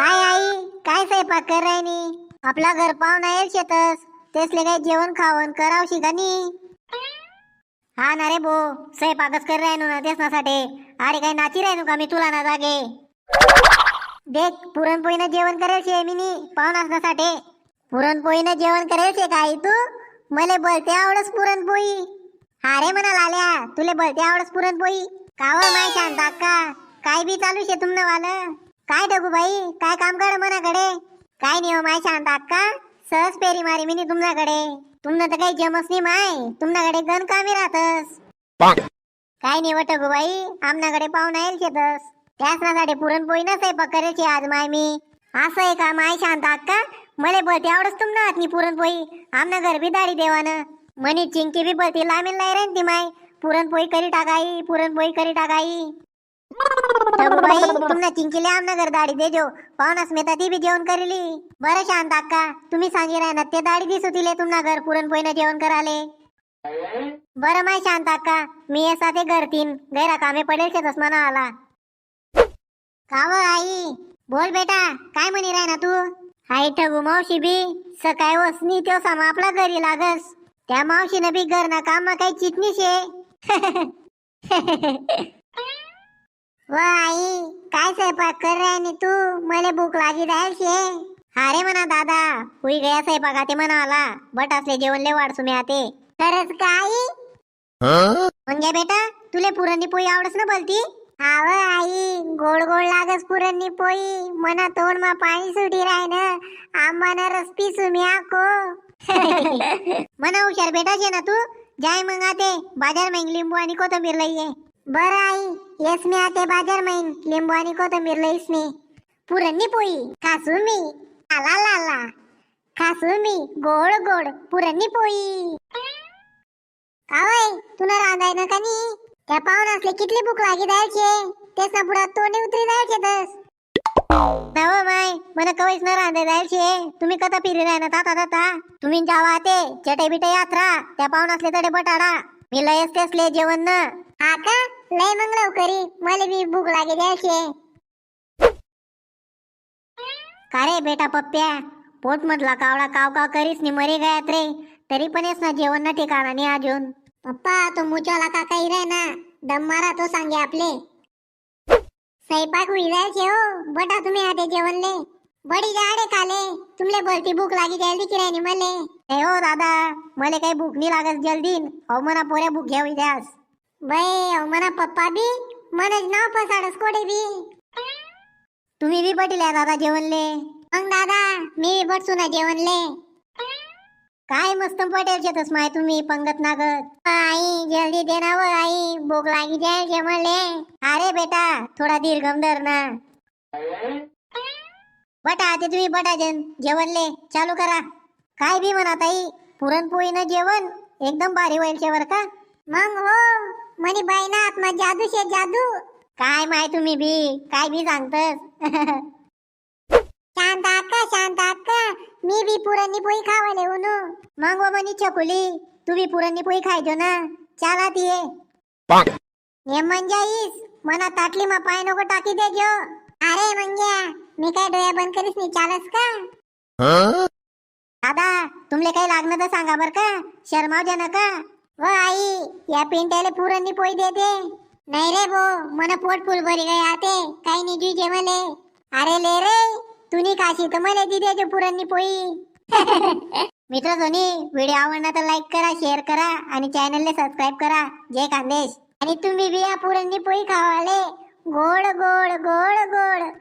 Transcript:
काय आई? काय स्वयंपाक कर रायनी आपला घर पाहुणा येईल शेतस. तेसले काही जेवण खावण करावशी का नी हा ना रे भो स्वयंपाकच कर राहिनो ना तेच नासाठी अरे काही नाची राहिनो का मी तुला ना जागे? देख पुरणपोळीनं जेवण करेल शे मी नी पाहुणा असण्यासाठी. पुरणपोळीनं जेवण करेल शे काय तू? मले बोलते आवडस पुरणपोळी. हा रे म्हणा लाल्या तुले बोलते आवडस पुरणपोळी. काव माय शांत अक्का. काय बी चालू शे तुमनं वालं. काय डगू बाई? काय काम कर मनाकडे? काय नाही हो माय शांत अक्का सहज पेरी मारी मी तुमच्याकडे. तुमनं तर काही जमस नाही माय. तुमच्याकडे गण कामी राहतस. काय नाही वट बाई. आमनाकडे पाहुणा येईल शेतस. त्याच नासाठी पुरणपोळी न स्वयंपाक करायची आज माय मी. असं आहे का माय शांत अक्का मले बोलते आवडस तुम ना हातनी पुरणपोळी. आमना घर बी दाडी देवानं. मनी चिंकी बी बोलती लामीन लाई रे ती माय. पुरणपोळी करी टाकाई पुरणपोळी करी टाकाई. बाई तुमना चिंकीले आमना घर दाडी देजो पाहुणा स्मिता ती बी जेवण करेली. बरं शांत अक्का तुम्ही सांगी राहणार ते दाढी दिसू तिले तुमना घर पुरणपोळीनं जेवण कराले. बरं माय शांत अक्का मी असा ते घर तीन गैरा कामे पडेल शेतस म्हणा आला. काव आई बोल बेटा काय म्हणी राय ना तू? आई ठगू मावशी बी सकाळी वसनी तो सामा आपला घरी लागस. त्या मावशीनं बी घर ना काम काही चिटणी शे व आई काय स्वयंपाक कर रे आणि तू? मला भूक लागी जाईल शे म्हणा दादा हुई गया स्वयंपाक ते म्हणा आला. बट असले जेवण लय वाढसू मी आते खरंच काय म्हणजे बेटा तुले पुरणी पोळी आवडस ना बोलती? आव आई गोड गोड लागस पुरणी पोळी मना तोंड मा पाणी सुटी राय ना आंबाना रस पिसू मी आको मना हुशार बेटा शे ना तू. जाय मग आते बाजार मग लिंबू आणि कोथंबीर लई ये. आई. येस मी आते बाजार मैन लिंबू आणि कोथंबीर लईस मी. पुरणी पोळी खासू मी. आला लाला खासू मी गोड गोड पुरणी पोळी काय तुला रांधाय ना कानी त्या पाहुण असले कितली भूक लागी द्यायचे तेच ना पुढे तोंडी उतरी द्यायचे तस. नव माय मला कवच न रांधे द्यायचे तुम्ही कथा फिरी राय ना ताता ताता? तुम्ही जावा ते चटे बिटे यात्रा त्या पाहुण असले तडे बटाडा. मी लयच तेसले जेवण ना. हा का? लय मग लवकरी मला बी भूक लागे द्यायचे का रे बेटा पप्प्या? पोट मधला कावळा काव काव करीस नि मरी गयात रे. तरी पण येस ना जेवण ना ठिकाणा नाही अजून. पप्पा तो मुचाला का काही रे ना. दम मारा तो सांगे आपले. स्वयंपाक होई जायचे हो. बटा तुम्ही आते जेवणले. बडी जाडे काले. तुमले बोलती भूक लागी जल्दी की राहिनी मले? ए हो दादा मले काही भूक नाही लागत जल्दी हो मना पोऱ्या भूक घ्यावी द्यास बाई मना पप्पा बी. मनच नाव पसाडस कोडे बी. तुम्ही बी पटिल्या बाबा जेवणले. मग दादा मी बी बटसू ना जेवणले. काय मस्त पटेल शेतस माय तुम्ही पंगत नागत. आई जल्दी दे व आई. भूक लागी जाय जेवणले. अरे बेटा थोडा धीर धर ना. बटा ते तुम्ही बटा जेन जेवणले. चालू करा. काय बी म्हणा ताई पुरणपोळीनं जेवण एकदम भारी होईल शेवर का मग हो म्हणे बाई ना आत्मा जादू शे जादू. काय माय तुम्ही बी? काय बी सांगतस? शांत अक्का शांत अक्का मी बी पुरणनी पोळी खावाले उनो. मग वो म्हणी छकुली तू बी पुरणनी पोळी खायचो ना? चाला तिये हे मंजाईस मना ताटली मा पाय नको टाकी दे जो अरे मंग्या मी काय डोळ्या बंद करीस नाही चालस का? दादा तुमले काही लागलं तर सांगा बर का? शर्माव जा नका. व आई या पिंट्याला पुरणनी पोळी दे दे नाही रे भो मन पोट फुल भरी गए आते काही नाही जुजे मले अरे ले रे तुनी काशी तर मला दी दे जो पुरणनी पोळी मित्र धोनी व्हिडिओ आवडला तर लाईक करा शेअर करा आणि चॅनलला सबस्क्राईब करा. जय खानदेश आणि तुम्ही बी या पुरणनी पोई खावाले. गोड गोड गोड गोड.